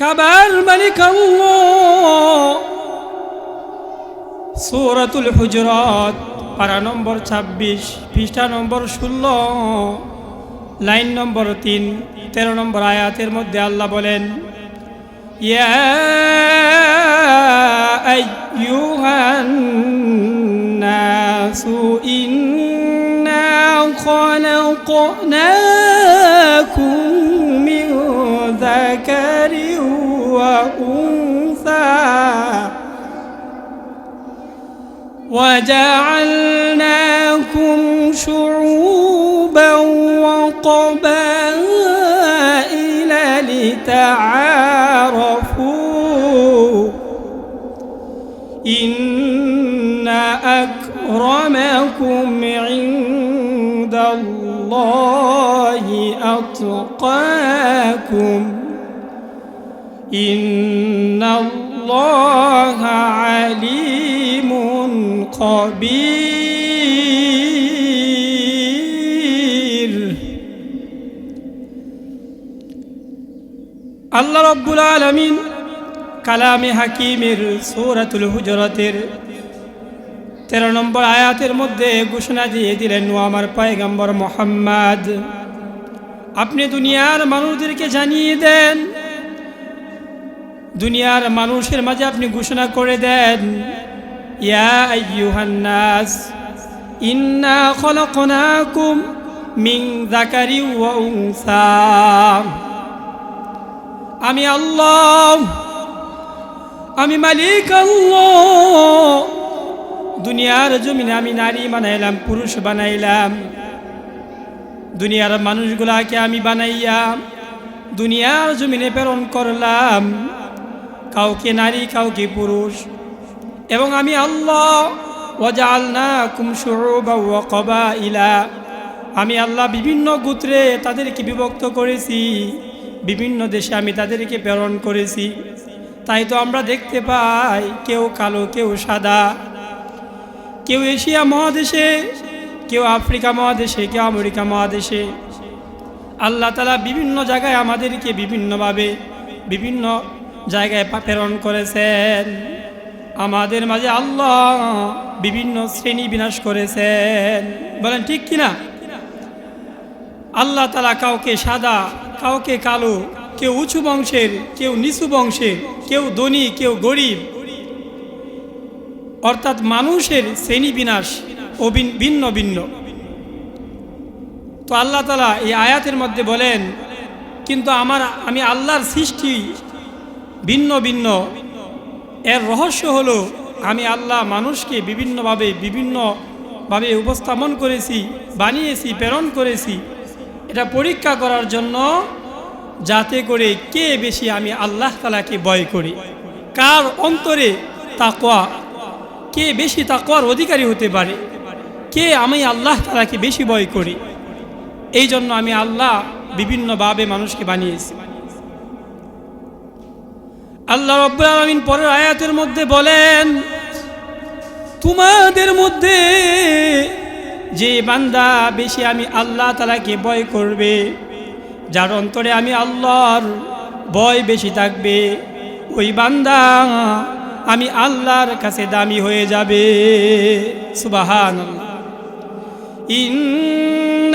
কাবার মালিক সূরাতুল হুজরাত, পারা নম্বর ২৬ পৃষ্ঠা নম্বর ষোলো, লাইন নম্বর তিন, তেরো নম্বর আয়াতের মধ্যে আল্লাহ বলেন, ইয়া আইয়ুহান নাসু وأنثى. وجعلناكم شعوبا وقبائل لتعارفوا. إن أكرمكم عند الله أتقاكم. ইন্নাল্লাহা আলিমুন খবীর। আল্লাহ রব্বুল আলমিন কালামে হাকিমের সৌরাতুল হুজরতের তেরো নম্বর আয়াতের মধ্যে ঘোষণা দিয়ে দিলেন, ও আমার পায়গম্বর মোহাম্মদ, আপনি দুনিয়ার মানুষদেরকে জানিয়ে দেন দুনিয়ার মানুষের মাঝে আপনি ঘোষণা করে দেন, ইয়া আইয়ুহান্নাস, ইন্না খলকনাকুম মিন যাকারি ওয়া আমি আল্লাহ, আমি মালিক আল্লাহ। দুনিয়ার জমিনে আমি নারী বানাইলাম, পুরুষ বানাইলাম। দুনিয়ার মানুষগুলাকে আমি বানাইয়া দুনিয়ার জমিনে প্রেরণ করলাম। কাউকে নারী, কাউকে পুরুষ। এবং আমি আল্লাহ ওয়াজালনা কুমশুবা কবা ইলা আমি আল্লাহ বিভিন্ন গোত্রে তাদেরকে বিভক্ত করেছি। বিভিন্ন দেশে আমি তাদেরকে প্রেরণ করেছি। তাই তো আমরা দেখতে পাই কেউ কালো, কেউ সাদা। কেউ এশিয়া মহাদেশে, কেউ আফ্রিকা মহাদেশে, কেউ আমেরিকা মহাদেশে। আল্লাহ তালা বিভিন্ন জায়গায় আমাদেরকে বিভিন্নভাবে, বিভিন্ন জায়গায় প্রেরণ করেছেন। আমাদের মাঝে আল্লাহ বিভিন্ন শ্রেণি বিনাশ করেছেন। বলেন, ঠিক কিনা? আল্লাহ তালা কাউকে সাদা, কাউকে কালো, কেউ উঁচু বংশের, কেউ নিচু বংশের, কেউ ধনী, কেউ গরিব, অর্থাৎ মানুষের শ্রেণি বিনাশ ও ভিন্ন ভিন্ন। তো আল্লাহ তালা এই আয়াতের মধ্যে বলেন, কিন্তু আমার আমি আল্লাহর সৃষ্টি ভিন্ন ভিন্ন। এর রহস্য হলো, আমি আল্লাহ মানুষকে বিভিন্নভাবে বিভিন্নভাবে উপস্থাপন করেছি, বানিয়েছি, প্রেরণ করেছি। এটা পরীক্ষা করার জন্য যাতে করে কে বেশি আমি আল্লাহ তালাকে ভয় করি। কার অন্তরে তাকোয়া কে বেশি তাকোয়ার অধিকারী হতে পারে? কে আমি আল্লাহ তালাকে বেশি ভয় করি? এই জন্য আমি আল্লাহ বিভিন্নভাবে মানুষকে বানিয়েছি। আল্লাহ রব্বুল আলমিন পরের আয়াতের মধ্যে বলেন, তোমাদের মধ্যে যে বান্দা বেশি আমি আল্লাহ তালাকে ভয় করবে, যার অন্তরে আমি আল্লাহর ভয় বেশি থাকবে, ওই বান্দা আমি আল্লাহর কাছে দামি হয়ে যাবে। সুবাহান إن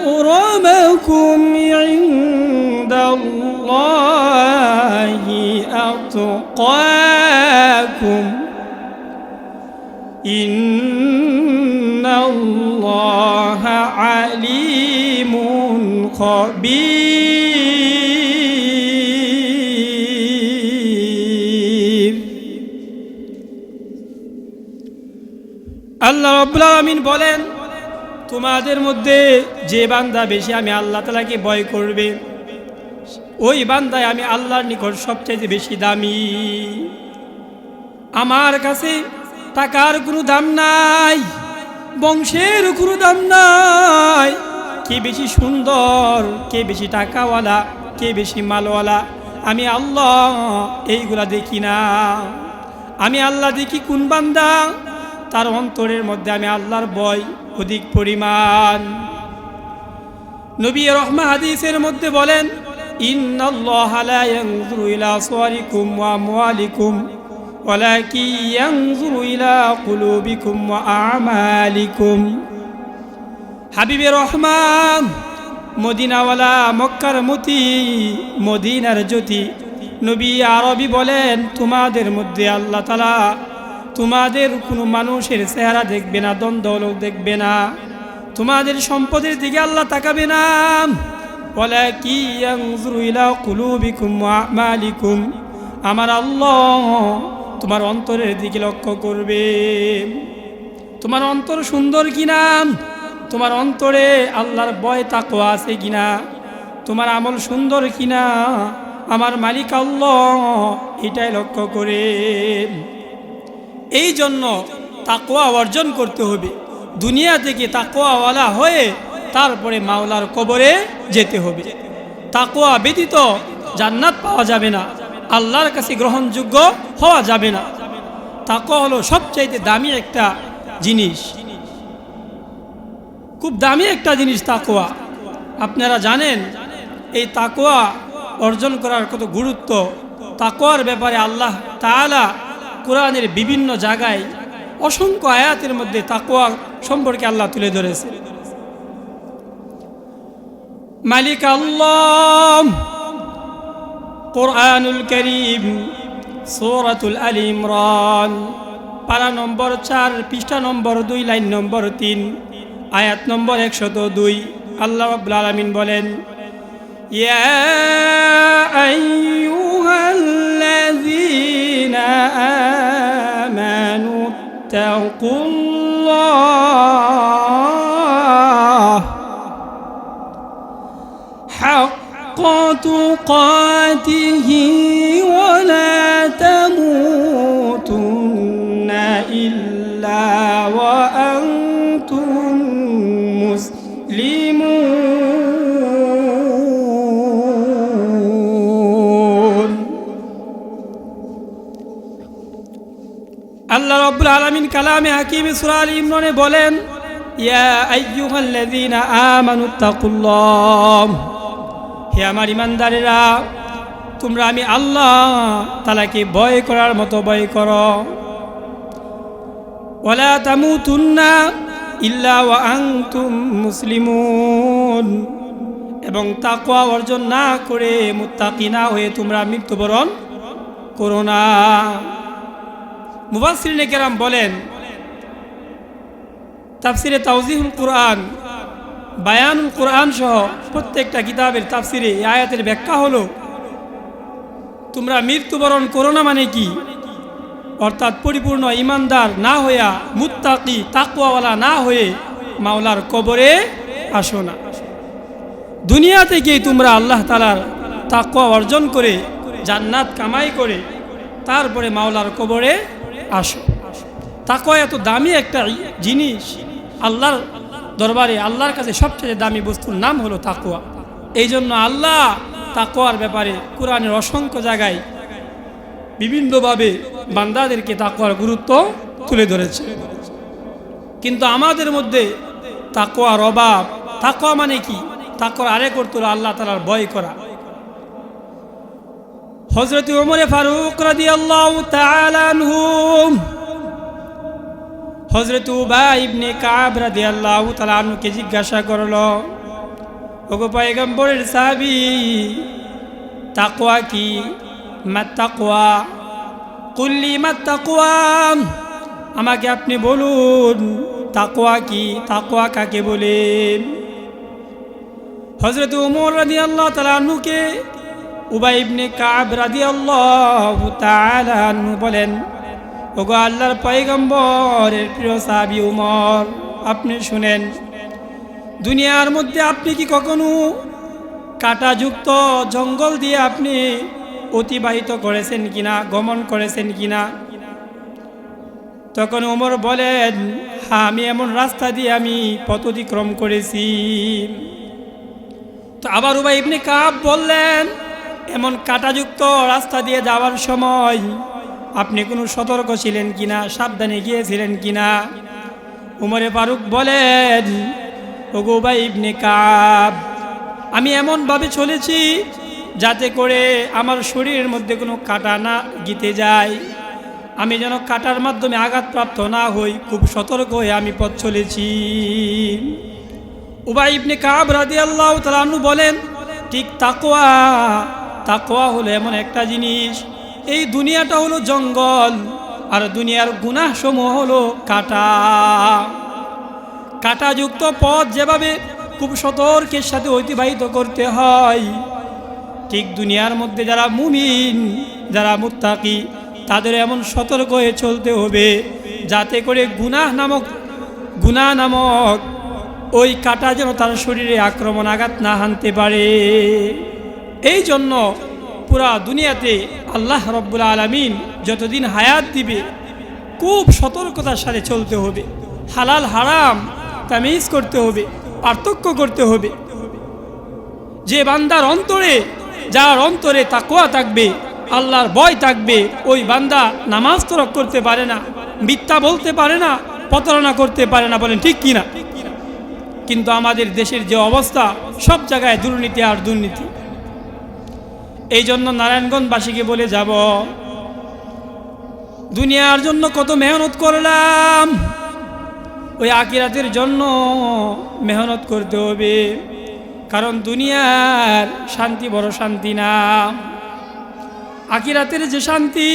أكرمكم عند الله أتقاكم إن الله عليم خبير আল্লাহ রব্বুল আলমিন বলেন তোমাদের মধ্যে যে বান্দা বেশি আমি আল্লাহ তালাকে ভয় করবে, ওই বান্দায় আমি আল্লাহর নিকট সবচেয়ে বেশি দামি। আমার কাছে টাকার কোনো দাম নাই, বংশের কোনো দাম নাই। কে বেশি সুন্দর, কে বেশি টাকাওয়ালা, কে বেশি মালওয়ালা, আমি আল্লাহ এইগুলা দেখি না। আমি আল্লাহ দেখি কোন বান্দা, তার অন্তরের মধ্যে আমি আল্লাহর বয় অধিক পরিমাণ। নবী রহমা হাদিসের মধ্যে বলেন হাবিবে রহমান, মদিনাওয়ালা মক্কার মতি, মদিনার জ্যোতি, নবী আরবি বলেন, তোমাদের মধ্যে আল্লাহ তালা তোমাদের কোনো মানুষের চেহারা দেখবে না দ্বন্দ্ব দেখবে না। তোমাদের সম্পদের দিকে আল্লাহ তাকাবে না। আমার আল্লাহ তোমার অন্তরের দিকে লক্ষ্য করবে। তোমার অন্তর সুন্দর কিনা? তোমার অন্তরে আল্লাহর বয় তাকোয়া আছে কিনা? তোমার আমল সুন্দর কিনা? আমার মালিক আল্লাহ এটাই লক্ষ্য করে। এই জন্য তাকোয়া অর্জন করতে হবে। দুনিয়া থেকে তাকোয়াওয়ালা হয়ে তারপরে মাওলার কবরে যেতে হবে। তাকোয়া ব্যতীত জান্নাত পাওয়া যাবে না, আল্লাহর কাছে গ্রহণযোগ্য হওয়া যাবে না। তাকোয়া হলো সবচাইতে দামি একটা জিনিস। খুব দামি একটা জিনিস তাকোয়া আপনারা জানেন, এই তাকোয়া অর্জন করার কত গুরুত্ব। তাকোয়ার ব্যাপারে আল্লাহ তাআলা কোরআনের বিভিন্ন জায়গায় অসংখ্য আয়াতের মধ্যে তাকোয়া সম্পর্কে আল্লাহ তুলে ধরেছে। মালিক আল্লাহ কোরআনুল করিম, সৌরাতুল আল ইমরান, পারা নম্বর চার, পৃষ্ঠা নম্বর দুই, লাইন নম্বর তিন, আয়াত নম্বর একশত দুই। আল্লাহ রাব্বুল আলামিন বলেন, ইয়া فاتقوا الله حق تقاتل আল্লাহ রব্বুল আলামিন কালামে হাকিম সূরা আল ইমরানে বলেন হে আমার ইমানদারেরা তোমরা আমি আল্লাহ তালাকে ভয় করার মতো ভয় করো। ওলা তামুতুন্না ইল্লা ওয়া আনতুম মুসলিমুন। এবং তাকওয়া অর্জন না করে মুত্তাকি না হয়ে তোমরা মৃত্যুবরণ করো না। মুবাসসিরিনে কেরাম বলেন, তাফসিরে তাওজিহুল কোরআন, বায়ানুল কোরআন সহ প্রত্যেকটা কিতাবের তাফসিরে আয়াতের ব্যাখ্যা হলো, তোমরা মৃত্যুবরণ করো না মানে কি? অর্থাৎ পরিপূর্ণ ইমানদার না হইয়া মুত্তাকি তাকুয়াওয়ালা না হয়ে মাওলার কবরে আসো না। দুনিয়া থেকেই তোমরা আল্লাহ তালার তাকুয়া অর্জন করে জান্নাত কামাই করে তারপরে মাওলার কবরে আসো। তাকুয়া এত দামি একটা জিনিস আল্লাহর দরবারে, আল্লাহর কাছে সবচেয়ে দামি বস্তুর নাম হলো তাকুয়া এই জন্য আল্লাহ তাকোয়ার ব্যাপারে কোরআনের অসংখ্য জায়গায় বিভিন্নভাবে বান্দাদেরকে তাকোয়ার গুরুত্ব তুলে ধরেছে। কিন্তু আমাদের মধ্যে তাকুয়ার অভাব তাকুয়া মানে কি? তাকুয়ার আরেক অর্থ আল্লাহ তালার ভয় করা। হজরত উমরে ফারুক রাদি আল্লাহ হজরত উবা ইবনে কাব রাদি আল্লাহ তালানুকে জিজ্ঞাসা করল, ওগো পয়গম্বরের সাহাবি, তাকওয়া কি? মাত্তাকওয়া কুল্লি মাত্তাকওয়া আমাকে আপনি বলুন, তাকওয়া কি? তাকওয়া কাকে বলেন হজরত উমর রাদি আল্লাহ তালানুকে উবাই ইবনে কাব রাদি আল্লাহ বলেন, ওগো আল্লাহর পয়গম্বরের প্রিয় সাবি উমর, আপনি শুনেন, দুনিয়ার মধ্যে আপনি কি কখনো কাটাযুক্ত জঙ্গল দিয়ে আপনি অতিবাহিত করেছেন কিনা, গমন করেছেন কিনা? তখন ওমর বলেন হ্যাঁ আমি এমন রাস্তা দিয়ে আমি পথ অতিক্রম করেছি। তো আবার উবাই ইবনে কাব বললেন এমন কাটাযুক্ত রাস্তা দিয়ে যাওয়ার সময় আপনি কোনো সতর্ক ছিলেন কিনা? সাবধানে গিয়েছিলেন কিনা? উমরে ফারুক বলেন ওগোবাই ইবনে কাব, আমি এমনভাবে চলেছি যাতে করে আমার শরীরের মধ্যে কোনো কাটা না গিতে যায়। আমি যেন কাটার মাধ্যমে আঘাতপ্রাপ্ত না হই, খুব সতর্ক হয়ে আমি পথ চলেছি। উবাই ইবনে কাব রাদি আল্লাহ তালু বলেন, ঠিক তাকোয়া তাকোয়া হলো এমন একটা জিনিস। এই দুনিয়াটা হলো জঙ্গল, আর দুনিয়ার গুনাহ সমূহ হলো কাটা। কাটাযুক্ত পথ যেভাবে খুব সতর্কের সাথে অতিবাহিত করতে হয়, ঠিক দুনিয়ার মধ্যে যারা মুমিন, যারা মুত্তাকি, তাদের এমন সতর্ক হয়ে চলতে হবে, যাতে করে গুনাহ নামক গুনাহ নামক ওই কাটা যেন তার শরীরে আক্রমণ আঘাত না হানতে পারে। এই জন্য পুরা দুনিয়াতে আল্লাহ রব্বুল আলমিন যতদিন হায়াত দিবে, খুব সতর্কতার সাথে চলতে হবে। হালাল হারাম তামিজ করতে হবে, পার্থক্য করতে হবে। যে বান্দার অন্তরে, যার অন্তরে তাকোয়া থাকবে, আল্লাহর ভয় থাকবে, ওই বান্দা নামাজ তরক করতে পারে না, মিথ্যা বলতে পারে না, প্রতারণা করতে পারে না বলেন ঠিক কিনা? কিন্তু আমাদের দেশের যে অবস্থা, সব জায়গায় দুর্নীতি আর দুর্নীতি। এই জন্য নারায়ণগঞ্জবাসীকে বলে যাব, দুনিয়ার জন্য কত মেহনত করলাম, ওই আকিরাতের জন্য মেহনত করতে হবে, কারণ দুনিয়ার শান্তি বড় শান্তি না। আকিরাতের যে শান্তি,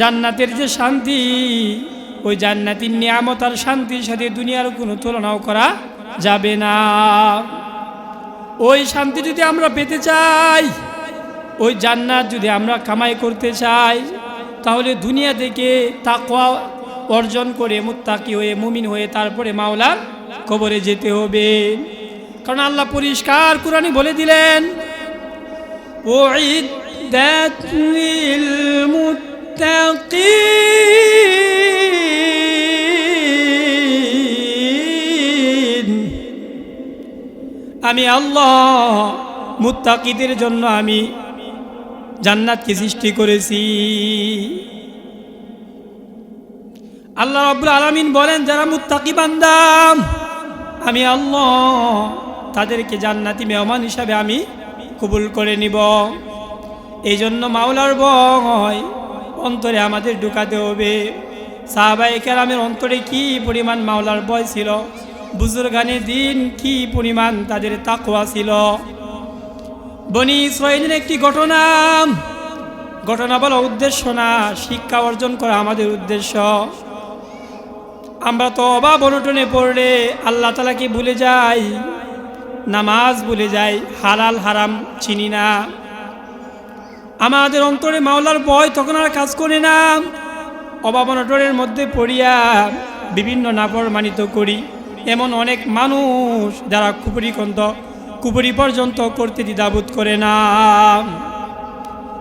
জান্নাতের যে শান্তি, ওই জান্নাতির নিয়ামত আর শান্তির সাথে দুনিয়ার কোনো তুলনাও করা যাবে না। ওই শান্তি যদি আমরা পেতে চাই ওই জান্নাত যদি আমরা কামাই করতে চাই, তাহলে দুনিয়া থেকে তাকওয়া অর্জন করে মুত্তাকি হয়ে, মুমিন হয়ে তারপরে মাওলার কবরে যেতে হবে। কারণ আল্লাহ পরিষ্কার কোরআনে বলে দিলেন আমি আল্লাহ মুত্তাকিদের জন্য আমি জান্নাতকে সৃষ্টি করেছি। আল্লাহ রব্বুল আলমিন বলেন, যারা মুত্তাকি বান্দাম আমি আল্লাহ, তাদেরকে জান্নাতি মেহমান হিসাবে আমি কবুল করে নিব। এই জন্য মাওলার ভয় অন্তরে আমাদের ঢুকাতে হবে। সাহাবাই কেরামের অন্তরে কি পরিমাণ মাওলার ভয় ছিল? বুজুর্গানে দিন কি পরিমাণ তাদের তাকওয়া ছিল? বনি ইসরায়েলের একটি ঘটনা। ঘটনা বলা উদ্দেশ্য না, শিক্ষা অর্জন করা আমাদের উদ্দেশ্য। আমরা তো অভাব অনটনে পড়লে আল্লাহ তালাকে ভুলে যাই? নামাজ ভুলে যাই, হালাল, হারাম চিনি না। আমাদের অন্তরে মাওলার ভয় তখন আর কাজ করে না। অভাব অনটনের মধ্যে পড়িয়া বিভিন্ন নাপর মানিত করি। এমন অনেক মানুষ যারা কুপুরি কুপুরি পর্যন্ত করতে দ্বিধাবোধ করে না।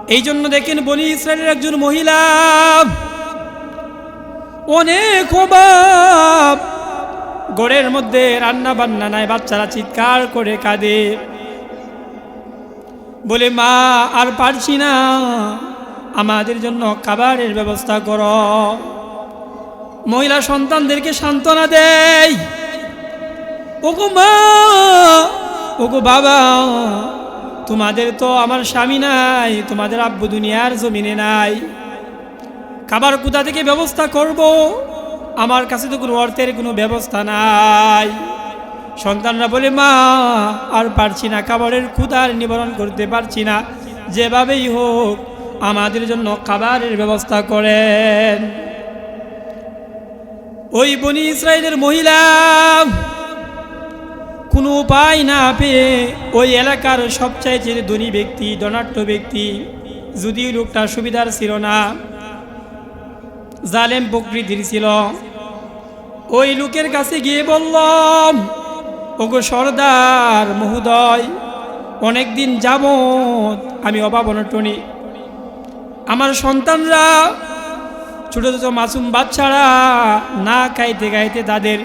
এই জন্য দেখেন বনি ইসরায়েলের একজন মহিলা, অনেক গড়ের মধ্যে রান্না বান্না নাই, বাচ্চারা চিৎকার করে কাঁদে। বলে, মা, আর পারছি না। আমাদের জন্য খাবারের ব্যবস্থা কর। মহিলা সন্তানদেরকে সান্ত্বনা দেয়। ওগো মা ওগো বাবা, তোমাদের তো আমার স্বামী নাই, তোমাদের আব্বু দুনিয়ার জমিনে নাই। খাবার কোথা থেকে ব্যবস্থা করব, আমার কাছে তো কোনো অর্থের কোনো ব্যবস্থা নাই। সন্তানরা বলে, মা, আর পারছি না খাবারের ক্ষুধার নিবারণ করতে পারছি না। যেভাবেই হোক, আমাদের জন্য খাবারের ব্যবস্থা করেন। ওই বনি ইসরায়েলের মহিলা কোনো উপায় না পেয়ে ওই এলাকার সবচাইতে ধনী ব্যক্তি, ধনাঢ্য ব্যক্তি, যদিও লোকটা সুবিধার ছিল না, জালেম প্রকৃতির ছিল। ওই লোকের কাছে গিয়ে বললাম, ওগো সর্দার মহোদয় অনেক দিন যাবত আমি অভাব অনটনি। আমার সন্তানরা ছোটো ছোটো মাসুম বাচ্চারা না খাইতে খাইতে তাদের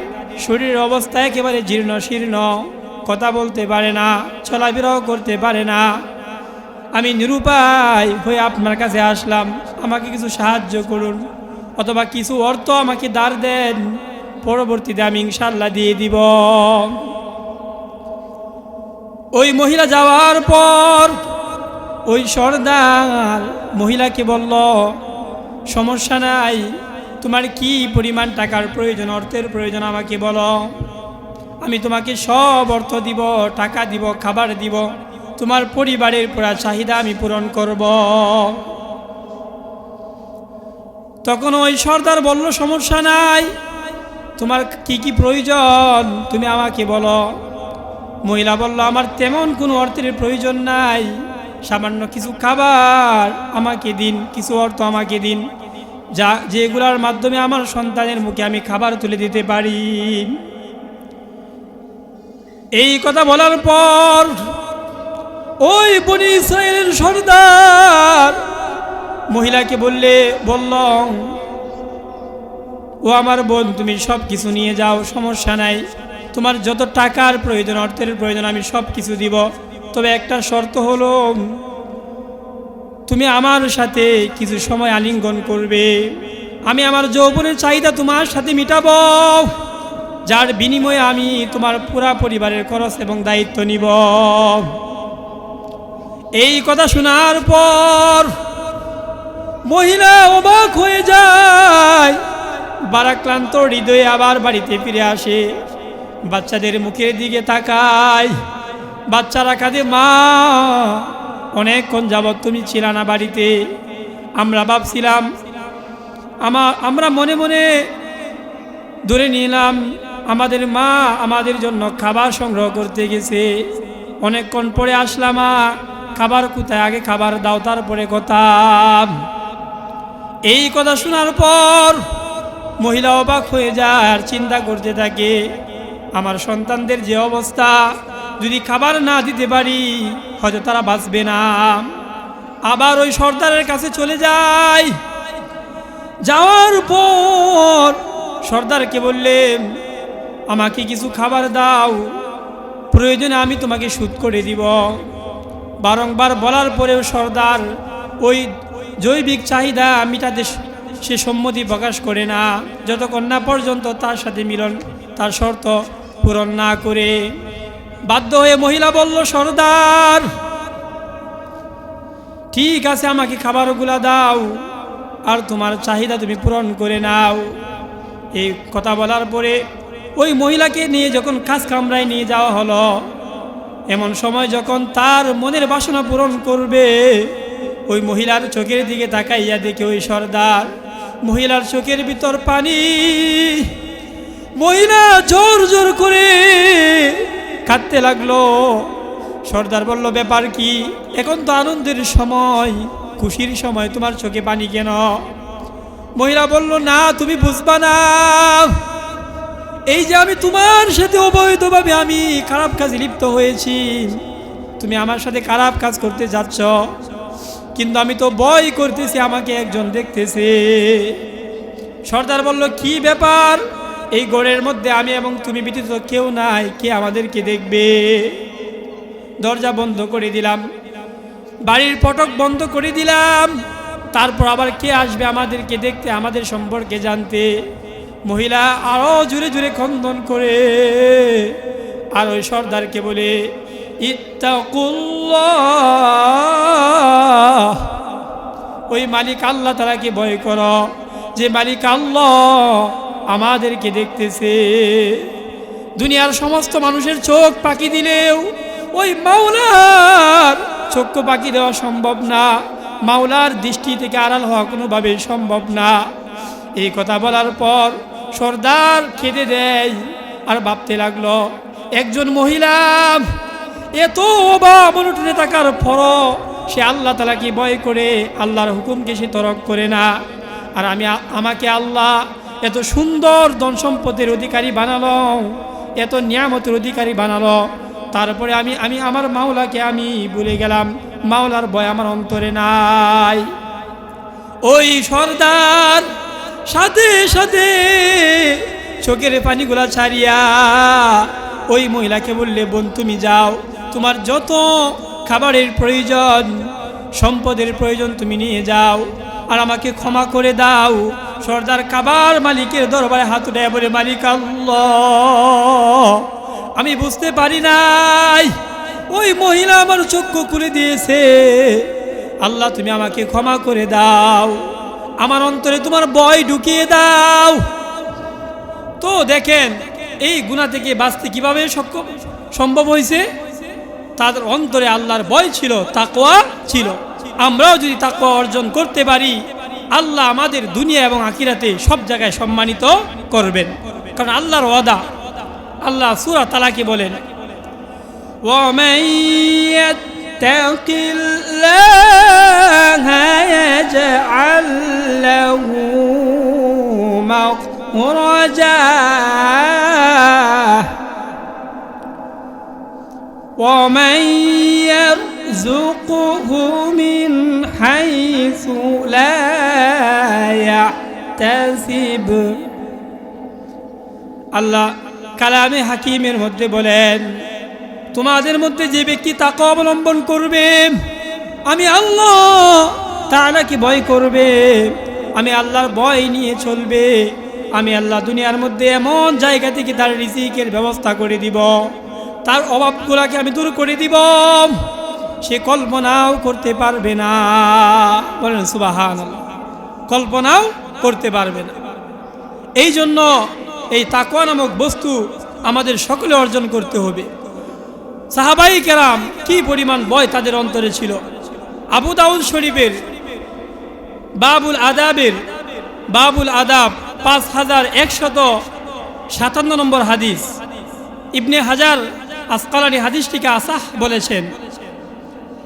শরীরের অবস্থা একেবারে জীর্ণ শীর্ণ, কথা বলতে পারে না, চলাফেরাও করতে পারে না। আমি নিরুপায় হয়ে আপনার কাছে আসলাম, আমাকে কিছু সাহায্য করুন, অথবা কিছু অর্থ আমাকে দাঁড় দেন, পরবর্তীতে আমি ইনশাল্লাহ দিয়ে দিব। ওই মহিলা যাওয়ার পর, ওই সর্দার মহিলাকে বলল, সমস্যা নাই তোমার কি পরিমাণ টাকার প্রয়োজন, অর্থের প্রয়োজন আমাকে বলো। আমি তোমাকে সব অর্থ দিব, টাকা দিব, খাবার দিব। তোমার পরিবারের পুরা চাহিদা আমি পূরণ করব। তখন ওই সর্দার বলল, সমস্যা নাই। তোমার কি কি প্রয়োজন, তুমি আমাকে বলো। মহিলা বলল, আমার তেমন কোনো অর্থের প্রয়োজন নাই। সামান্য কিছু খাবার আমাকে দিন, কিছু অর্থ আমাকে দিন। যা যেগুলোর মাধ্যমে আমার সন্তানের মুখে আমি খাবার তুলে দিতে পারি। এই কথা বলার পর ওই বনি ইসরায়েলের সর্দার মহিলাকে বললে, বলল, ও আমার বোন, তুমি সব কিছু নিয়ে যাও, সমস্যা নাই। তোমার যত টাকার প্রয়োজন, অর্থের প্রয়োজন, আমি সব কিছু দিব। তবে একটা শর্ত হলো তুমি আমার সাথে কিছু সময় আলিঙ্গন করবে। আমি আমার যৌবনের চাহিদা তোমার সাথে মিটাবো। যার বিনিময়ে আমি তোমার পুরা পরিবারের খরচ এবং দায়িত্ব নিব। এই কথা শোনার পর মহিলা অবাক হয়ে যায়। বারাক্লান্ত হৃদয়ে আবার বাড়িতে ফিরে আসে। বাচ্চাদের মুখের দিকে তাকায়। বাচ্চারা কাঁদে, মা অনেকক্ষণ যাবৎ তুমি ছিল না বাড়িতে। আমরা ভাবছিলাম আমার আমরা মনে মনে ধরে নিলাম, আমাদের মা আমাদের জন্য খাবার সংগ্রহ করতে গেছে। অনেকক্ষণ পরে আসলাম মা খাবার কোথায়? আগে খাবার দাও, তারপরে কথা। এই কথা শোনার পর মহিলা অবাক হয়ে যায় আর চিন্তা করতে থাকে, আমার সন্তানদের যে অবস্থা যদি খাবার না দিতে পারি, হয়তো তারা বাঁচবে না। আবার ওই সর্দারের কাছে চলে যায় যাওয়ার পর সর্দারকে বললেন, আমাকে কিছু খাবার দাও। প্রয়োজনে আমি তোমাকে সুদ করে দিব। বারংবার বলার পরেও সর্দার ওই জৈবিক চাহিদা মিটাতে সে সম্মতি প্রকাশ করে না। যতক্ষণ না পর্যন্ত তার সাথে মিলন, তার শর্ত পূরণ না করে বাধ্য হয়ে মহিলা বলল, সর্দার, ঠিক আছে, আমাকে খাবারগুলা দাও, আর তোমার চাহিদা তুমি পূরণ করে নাও। এই কথা বলার পরে ওই মহিলাকে নিয়ে যখন খাস কামরায় নিয়ে যাওয়া হলো, এমন সময় যখন তার মনের বাসনা পূরণ করবে, ওই মহিলার চোখের দিকে তাকাইয়া দেখে ওই সর্দার, মহিলার চোখের ভিতর পানি, মহিলা জোর জোর করে কাঁদতে লাগল। সর্দার বলল, ব্যাপার কি? এখন তো আনন্দের সময়। খুশির সময় তোমার চোখে পানি কেন? মহিলা বলল, না, তুমি বুঝবা না। এই যে আমি তোমার সাথে অবৈধভাবে আমি খারাপ কাজে লিপ্ত হয়েছি। তুমি আমার সাথে খারাপ কাজ করতে যাচ্ছ। কিন্তু আমি তো ভয় করতেছি, আমাকে একজন দেখতেছে। সর্দার বলল, কি ব্যাপার? এই গড়ের মধ্যে আমি এবং তুমি ব্যতীত কেউ নাই, কে আমাদেরকে দেখবে? দরজা বন্ধ করে দিলাম। বাড়ির ফটক বন্ধ করে দিলাম। তারপর আবার কে আসবে আমাদেরকে দেখতে, আমাদের সম্পর্কে জানতে? মহিলা আরও জুড়ে জুড়ে খন্দন করে, আর ওই সর্দারকে বলে ওই মালিক আল্লাহ তালাকে ভয় কর। যে মালিক আল্লাহ আমাদেরকে দেখতেছে। দুনিয়ার সমস্ত মানুষের চোখ পাকি দিলেও ওই মাওলার চক্ষু পাকি দেওয়া সম্ভব না। মাওলার দৃষ্টি থেকে আড়াল হওয়া কোনোভাবেই সম্ভব না। এই কথা বলার পর সর্দার খেতে দেয় আর ভাবতে লাগল, একজন মহিলা, এত অভাব অনটনে থাকার পর সে আল্লাহ তালাকে ভয় করে? আল্লাহর হুকুমকে সে তরক করে না। আর আমি, আমাকে আল্লাহ এত সুন্দর ধন সম্পদের অধিকারী বানালো, এত নিয়ামতের অধিকারী বানালো। তারপরে আমি আমি আমার মাওলাকে আমি ভুলে গেলাম, মাওলার বয় আমার অন্তরে নাই। ওই সর্দার, সাথে সাথে চোখের পানিগুলা ছাড়িয়া ওই মহিলাকে বললে, বোন, তুমি যাও, তোমার যত খাবারের প্রয়োজন, সম্পদের প্রয়োজন তুমি নিয়ে যাও, আর আমাকে ক্ষমা করে দাও সর্দার কাবার মালিকের দরবারে হাত উঠে বলে মালিক আল্লাহ আমি বুঝতে পারি নাই। ওই মহিলা আমার চক্ষু খুলে দিয়েছে। আল্লাহ, তুমি আমাকে ক্ষমা করে দাও। আমার অন্তরে তোমার বয় ঢুকিয়ে দাও। তো দেখেন, এই গুণা থেকে বাঁচতে কীভাবে সক্ষম সম্ভব হয়েছে? তাদের অন্তরে আল্লাহর বয় ছিল তাকোয়া ছিল। আমরাও যদি তাকোয়া অর্জন করতে পারি আল্লাহ আমাদের দুনিয়া এবং আকিরাতে সব জায়গায় সম্মানিত করবেন কারণ আল্লাহর ওয়াদা আল্লাহ সুরা তালাকে বলেন ومن يتق الله يجعل له مخرجا ومن يرزقه من حيث لا يحتسب আল্লাহ কালামে হাকিমের মধ্যে বলেন তোমাদের মধ্যে যে ব্যক্তি তাকে অবলম্বন করবে আমি আল্লাহ তাআলাকে ভয় করবে আমি আল্লাহর ভয় নিয়ে চলবে আমি আল্লাহ দুনিয়ার মধ্যে এমন জায়গা থেকে তার রিজিকের ব্যবস্থা করে দিব তার অভাবগুলাকে আমি দূর করে দিব সে কল্পনাও করতে পারবে না। বলেন সুবাহান কল্পনাও করতে পারবে না। এই জন্য এই তাকওয়া নামক বস্তু আমাদের সকলে অর্জন করতে হবে। সাহাবাই কেরাম কি পরিমাণ বয় তাদের অন্তরে ছিল? আবু দাউদ শরীফের বাবুল আদাবের বাবুল আদাব পাঁচ হাজার একশত সাতান্ন নম্বর হাদিস। ইবনে হাজার আসকালানি হাদিসটিকে আসাহ বলেছেন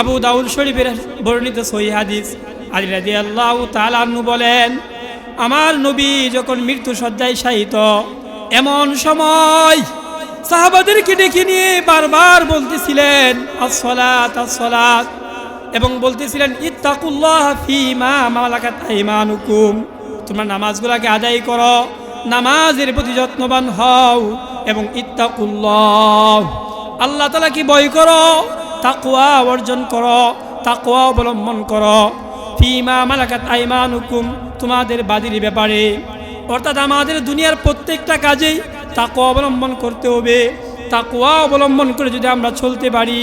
আবু দাউদ শরীফের বর্ণিত সহি হাদিস। আলী রাজি আল্লাহ তালান্নু বলেন, আমার নবী যখন মৃত্যু সজ্জায় শায়িত, এমন সময় সাহাবাদেরকে ডেকে নিয়ে বারবার বলতেছিলেন আসলাত আসলাত এবং বলতেছিলেন, ইত্তাকুল্লাহ ফিমা তোমরা নামাজগুলাকে আদায় করো, নামাজের প্রতি যত্নবান হও এবং ইত্তাকুল্লাহ। আল্লাহ তালা কি বই করো তাকুয়া অর্জন করো তাকুয়া অবলম্বন করো। ফিমা মালাকাত আইমানুকুম, তোমাদের বাদির ব্যাপারে। অর্থাৎ আমাদের দুনিয়ার প্রত্যেকটা কাজেই তাকুয়া অবলম্বন করতে হবে। তাকুয়া অবলম্বন করে যদি আমরা চলতে পারি,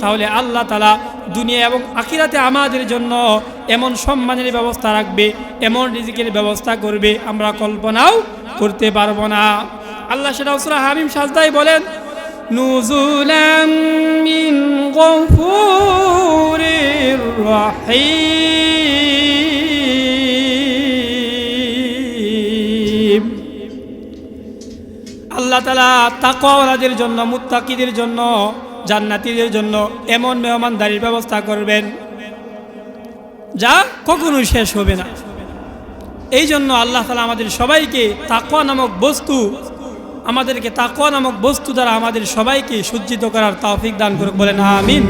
তাহলে আল্লাহ তালা দুনিয়া এবং আখিরাতে আমাদের জন্য এমন সম্মানের ব্যবস্থা রাখবে, এমন রিজিকের ব্যবস্থা করবে, আমরা কল্পনাও করতে পারব না। আল্লাহ সেটা হামিম সাজদাই বলেন নুজুলাম মিন গফুরির রহিম আল্লাহ তালা তাকওয়ালাদের জন্য, মুত্তাকিদের জন্য, জান্নাতীদের জন্য এমন মেহমানদারির ব্যবস্থা করবেন যা কখনোই শেষ হবে না। এই জন্য আল্লাহ তালা আমাদের সবাইকে তাকওয়া নামক বস্তু আমাদেরকে তাকওয়া নামক বস্তু দ্বারা আমাদের সবাইকে সজ্জিত করার তৌফিক দান করুক বলেন আমিন।